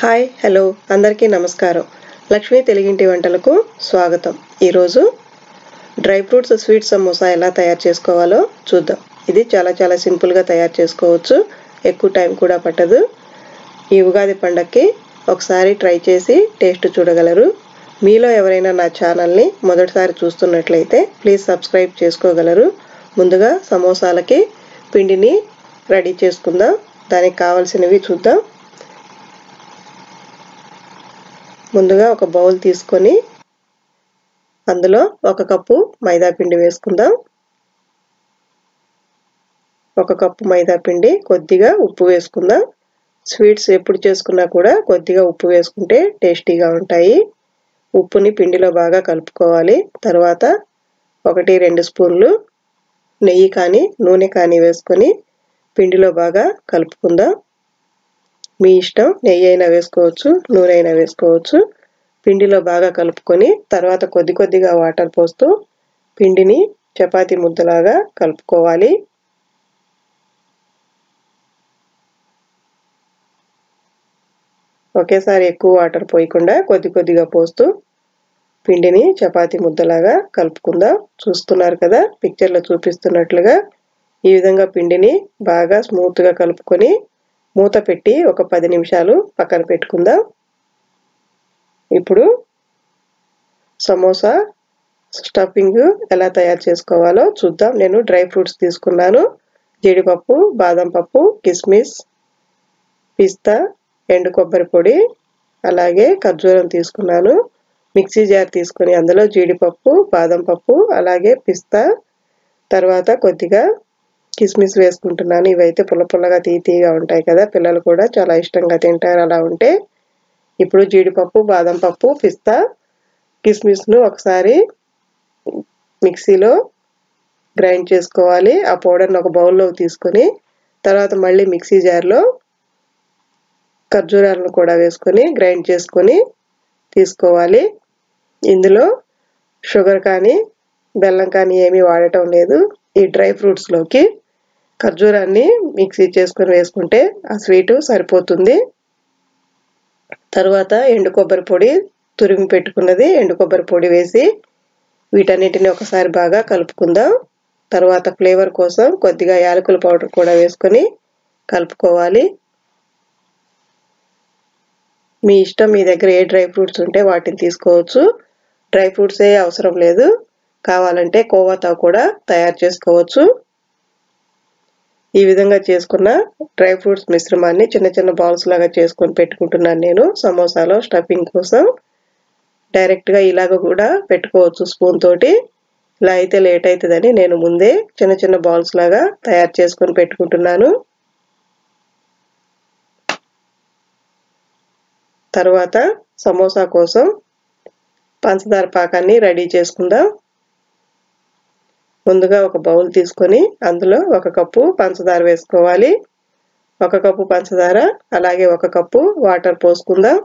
Hi hello అందరికీ నమస్కారం. లక్ష్మీ తెలుగింటి వంటలకు స్వాగతం. ఈరోజు డ్రై ఫ్రూట్స్ స్వీట్ సమోసా ఎలా తయారు చేసుకోవాలో చూద్దాం. ఇది చాలా చాలా సింపుల్గా తయారు చేసుకోవచ్చు. ఎక్కువ టైం కూడా పట్టదు. ఈ ఉగాది పండగకి ఒకసారి ట్రై చేసి టేస్ట్ చూడగలరు. మీలో ఎవరైనా నా ఛానల్ని మొదటిసారి చూస్తున్నట్లయితే ప్లీజ్ సబ్స్క్రైబ్ చేసుకోగలరు. ముందుగా సమోసాలకి పిండిని రెడీ చేసుకుందాం. దానికి కావాల్సినవి చూద్దాం. ముందుగా ఒక బౌల్ తీసుకొని అందులో ఒక కప్పు మైదా పిండి వేసుకుందాం. ఒక కప్పు మైదా పిండి కొద్దిగా ఉప్పు వేసుకుందాం. స్వీట్స్ ఎప్పుడు చేసుకున్నా కూడా కొద్దిగా ఉప్పు వేసుకుంటే టేస్టీగా ఉంటాయి. ఉప్పుని పిండిలో బాగా కలుపుకోవాలి. తర్వాత ఒకటి రెండు స్పూన్లు నెయ్యి కానీ నూనె కానీ వేసుకొని పిండిలో బాగా కలుపుకుందాం. మీ ఇష్టం నెయ్యి అయినా వేసుకోవచ్చు నూనె అయినా వేసుకోవచ్చు. పిండిలో బాగా కలుపుకొని తర్వాత కొద్ది కొద్దిగా వాటర్ పోస్తూ పిండిని చపాతి ముద్దలాగా కలుపుకోవాలి. ఒకేసారి ఎక్కువ వాటర్ పోయకుండా కొద్ది కొద్దిగా పోస్తూ పిండిని చపాతి ముద్దలాగా కలుపుకుందాం. చూస్తున్నారు కదా పిక్చర్లో చూపిస్తున్నట్లుగా ఈ విధంగా పిండిని బాగా స్మూత్గా కలుపుకొని మూత పెట్టి ఒక పది నిమిషాలు పక్కన పెట్టుకుందాం. ఇప్పుడు సమోసా స్టఫింగ్ ఎలా తయారు చేసుకోవాలో చూద్దాం. నేను డ్రై ఫ్రూట్స్ తీసుకున్నాను. జీడిపప్పు బాదం పప్పు కిస్మిస్ పిస్తా ఎండు కొబ్బరి పొడి అలాగే ఖర్జూరం తీసుకున్నాను. మిక్సీ జార్ తీసుకొని అందులో జీడిపప్పు బాదం పప్పు అలాగే పిస్తా తర్వాత కొద్దిగా కిస్మిస్ వేసుకుంటున్నాను. ఇవైతే పుల్ల పుల్లగా తీతీగా ఉంటాయి కదా. పిల్లలు కూడా చాలా ఇష్టంగా తింటారు. అలా ఉంటే ఇప్పుడు జీడిపప్పు బాదం పప్పు పిస్తా కిస్మిస్ను ఒకసారి మిక్సీలో గ్రైండ్ చేసుకోవాలి. ఆ పౌడర్ని ఒక బౌల్లో తీసుకొని తర్వాత మళ్ళీ మిక్సీ జార్లో ఖర్జూరాలను కూడా వేసుకొని గ్రైండ్ చేసుకొని తీసుకోవాలి. ఇందులో షుగర్ కానీ బెల్లం కానీ ఏమీ వాడటం లేదు. ఈ డ్రై ఫ్రూట్స్లోకి ఖర్జూరాన్ని మిక్సీ చేసుకొని వేసుకుంటే ఆ స్వీటు సరిపోతుంది. తర్వాత ఎండు కొబ్బరి పొడి తురిమి పెట్టుకున్నది ఎండు కొబ్బరి పొడి వేసి వీటన్నిటిని ఒకసారి బాగా కలుపుకుందాం. తర్వాత ఫ్లేవర్ కోసం కొద్దిగా యాలకుల పౌడర్ కూడా వేసుకొని కలుపుకోవాలి. మీ ఇష్టం మీ దగ్గర ఏ డ్రై ఫ్రూట్స్ ఉంటే వాటిని తీసుకోవచ్చు. డ్రై ఫ్రూట్స్ అవసరం లేదు. కావాలంటే కోవాతో కూడా తయారు చేసుకోవచ్చు. ఈ విధంగా చేసుకున్న డ్రై ఫ్రూట్స్ మిశ్రమాన్ని చిన్న చిన్న బాల్స్ లాగా చేసుకొని పెట్టుకుంటున్నాను నేను. సమోసాలో స్టఫింగ్ కోసం డైరెక్ట్గా ఇలాగ కూడా పెట్టుకోవచ్చు స్పూన్ తోటి. ఇలా అయితే లేట్ అవుతుందని నేను ముందే చిన్న చిన్న బాల్స్ లాగా తయారు చేసుకొని పెట్టుకుంటున్నాను. తర్వాత సమోసా కోసం పంచదార పాకాన్ని రెడీ చేసుకుందాం. ముందుగా ఒక బౌల్ తీసుకొని అందులో ఒక కప్పు పంచదార వేసుకోవాలి. ఒక కప్పు పంచదార అలాగే ఒక కప్పు వాటర్ పోసుకుందాం.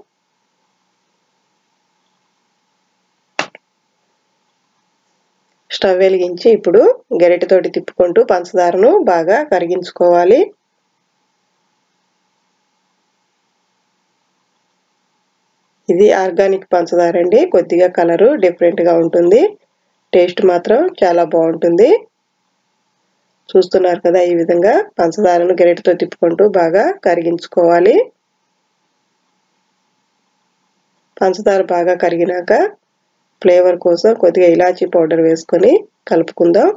స్టవ్ వెలిగించి ఇప్పుడు గరిటెతోటి తిప్పుకుంటూ పంచదారను బాగా కరిగించుకోవాలి. ఇది ఆర్గానిక్ పంచదార అండి. కొద్దిగా కలరు డిఫరెంట్గా ఉంటుంది. టేస్ట్ మాత్రం చాలా బాగుంటుంది. చూస్తున్నారు కదా ఈ విధంగా పంచదారను గరిటతో తిప్పుకుంటూ బాగా కరిగించుకోవాలి. పంచదార బాగా కరిగినాక ఫ్లేవర్ కోసం కొద్దిగా ఇలాచీ పౌడర్ వేసుకొని కలుపుకుందాం.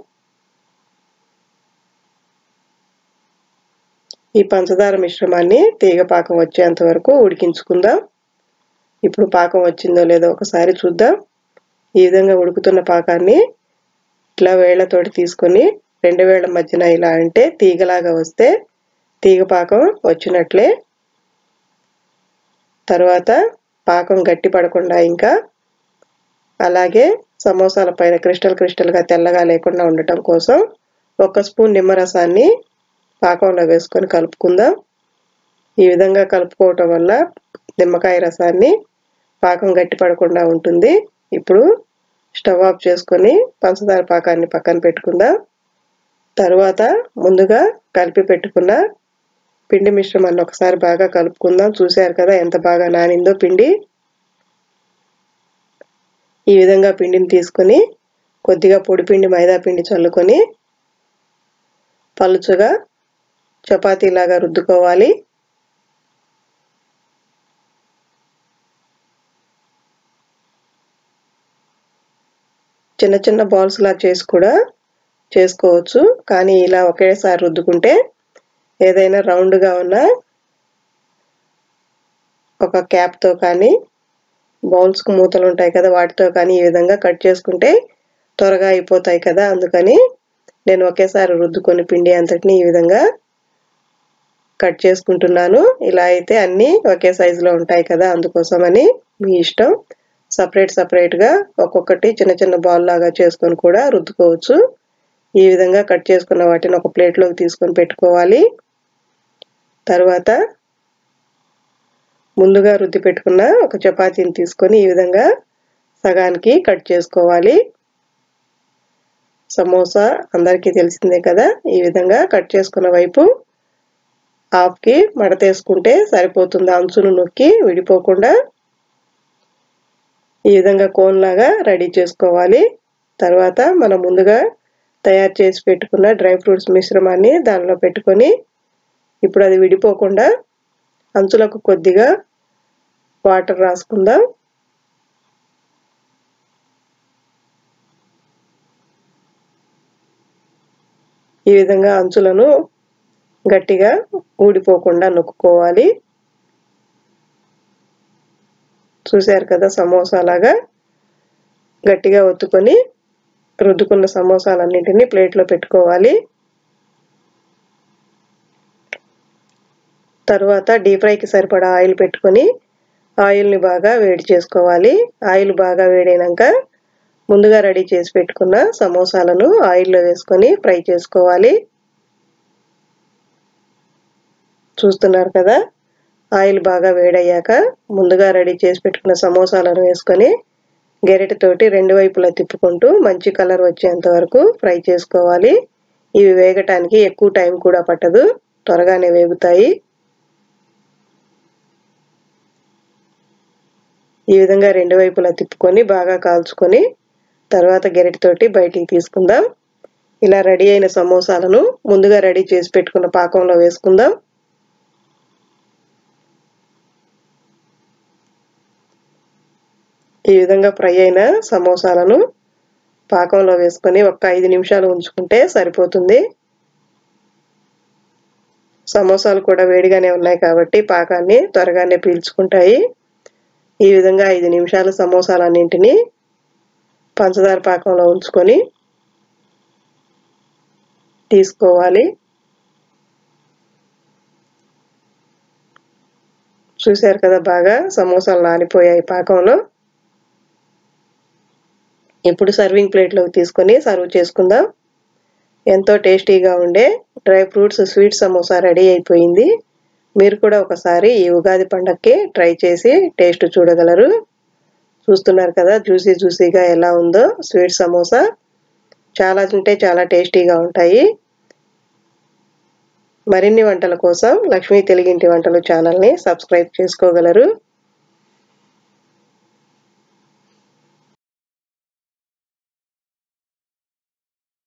ఈ పంచదార మిశ్రమాన్ని తీగ పాకం వచ్చేంత వరకు ఉడికించుకుందాం. ఇప్పుడు పాకం వచ్చిందో లేదో ఒకసారి చూద్దాం. ఈ విధంగా ఉడుకుతున్న పాకాన్ని ఇట్లా వేళ్ళతోటి తీసుకొని రెండు వేళ్ళ మధ్యన ఇలా అంటే తీగలాగా వస్తే తీగ పాకం వచ్చినట్లే. తర్వాత పాకం గట్టి పడకుండా ఇంకా అలాగే సమోసాల పైన క్రిస్టల్ క్రిస్టల్గా తెల్లగా లేకుండా ఉండటం కోసం ఒక స్పూన్ నిమ్మరసాన్ని పాకంలో వేసుకొని కలుపుకుందాం. ఈ విధంగా కలుపుకోవటం వల్ల నిమ్మకాయ రసాన్ని పాకం గట్టి పడకుండా ఉంటుంది. ఇప్పుడు స్టవ్ ఆఫ్ చేసుకొని పంచదార పాకాన్ని పక్కన పెట్టుకుందాం. తర్వాత ముందుగా కలిపి పెట్టుకున్న పిండి మిశ్రమాన్ని ఒకసారి బాగా కలుపుకుందాం. చూశారు కదా ఎంత బాగా నానిందో పిండి. ఈ విధంగా పిండిని తీసుకొని కొద్దిగా పొడిపిండి మైదా పిండి చల్లుకొని పలుచగా చపాతీలాగా రుద్దుకోవాలి. చిన్న చిన్న బాల్స్ లా చేసి కూడా చేసుకోవచ్చు. కానీ ఇలా ఒకేసారి రుద్దుకుంటే ఏదైనా రౌండ్గా ఉన్న ఒక క్యాప్తో కానీ బౌల్స్కు మూతలు ఉంటాయి కదా వాటితో కానీ ఈ విధంగా కట్ చేసుకుంటే త్వరగా అయిపోతాయి కదా. అందుకని నేను ఒకేసారి రుద్దుకొని పిండి అంతటిని ఈ విధంగా కట్ చేసుకుంటున్నాను. ఇలా అయితే అన్నీ ఒకే సైజులో ఉంటాయి కదా అందుకోసమని మీ ఇష్టం. సపరేట్ సపరేట్గా ఒక్కొక్కటి చిన్న చిన్న బాల్ లాగా చేసుకొని కూడా రుద్దుకోవచ్చు. ఈ విధంగా కట్ చేసుకున్న వాటిని ఒక ప్లేట్లోకి తీసుకొని పెట్టుకోవాలి. తర్వాత ముందుగా రుద్ది పెట్టుకున్న ఒక చపాతీని తీసుకొని ఈ విధంగా సగానికి కట్ చేసుకోవాలి. సమోసా అందరికీ తెలిసిందే కదా ఈ విధంగా కట్ చేసుకున్న వైపు ఆఫ్కి మడతేసుకుంటే సరిపోతుంది. అంచును నొక్కి విడిపోకుండా ఈ విధంగా కోన్ లాగా రెడీ చేసుకోవాలి. తర్వాత మనం ముందుగా తయారు చేసి పెట్టుకున్న డ్రై ఫ్రూట్స్ మిశ్రమాన్ని దానిలో పెట్టుకొని ఇప్పుడు అది విడిపోకుండా అంచులకు కొద్దిగా వాటర్ రాసుకుందాం. ఈ విధంగా అంచులను గట్టిగా ఊడిపోకుండా నొక్కుకోవాలి. చూశారు కదా సమోసా లాగా. గట్టిగా ఒత్తుకొని రుద్దుకున్న సమోసాలన్నింటినీ ప్లేట్లో పెట్టుకోవాలి. తర్వాత డీప్ ఫ్రైకి సరిపడా ఆయిల్ పెట్టుకొని ఆయిల్ని బాగా వేడి చేసుకోవాలి. ఆయిల్ బాగా వేడైనాక ముందుగా రెడీ చేసి పెట్టుకున్న సమోసాలను ఆయిల్లో వేసుకొని ఫ్రై చేసుకోవాలి. చూస్తున్నారు కదా? ఆయిల్ బాగా వేడయ్యాక ముందుగా రెడీ చేసి పెట్టుకున్న సమోసాలను వేసుకొని గెరెటతోటి రెండు వైపులా తిప్పుకుంటూ మంచి కలర్ వచ్చేంత వరకు ఫ్రై చేసుకోవాలి. ఇవి వేగటానికి ఎక్కువ టైం కూడా పట్టదు. త్వరగానే వేగుతాయి. ఈ విధంగా రెండు వైపులా తిప్పుకొని బాగా కాల్చుకొని తర్వాత గెరెటితోటి బయటికి తీసుకుందాం. ఇలా రెడీ అయిన సమోసాలను ముందుగా రెడీ చేసి పెట్టుకున్న పాకంలో వేసుకుందాం. ఈ విధంగా ఫ్రై అయిన సమోసాలను పాకంలో వేసుకొని ఒక ఐదు నిమిషాలు ఉంచుకుంటే సరిపోతుంది. సమోసాలు కూడా వేడిగానే ఉన్నాయి కాబట్టి పాకాన్ని త్వరగానే పీల్చుకుంటాయి. ఈ విధంగా ఐదు నిమిషాలు సమోసాలన్నింటినీ పంచదార పాకంలో ఉంచుకొని తీసుకోవాలి. చూశారు కదా బాగా సమోసాలు నానిపోయాయి పాకంలో. ఇప్పుడు సర్వింగ్ ప్లేట్లోకి తీసుకొని సర్వ్ చేసుకుందాం. ఎంతో టేస్టీగా ఉండే dry fruits sweet samosa ready అయిపోయింది. మీరు కూడా ఒకసారి ఈ ఉగాది పండక్కి ట్రై చేసి టేస్ట్ చూడగలరు. చూస్తున్నారు కదా జ్యూసీ జ్యూసీగా ఎలా ఉందో స్వీట్ సమోసా. చాలా తింటే చాలా టేస్టీగా ఉంటాయి. మరిన్ని వంటల కోసం లక్ష్మీ తెలుగింటి వంటలు ఛానల్ని సబ్స్క్రైబ్ చేసుకోగలరు.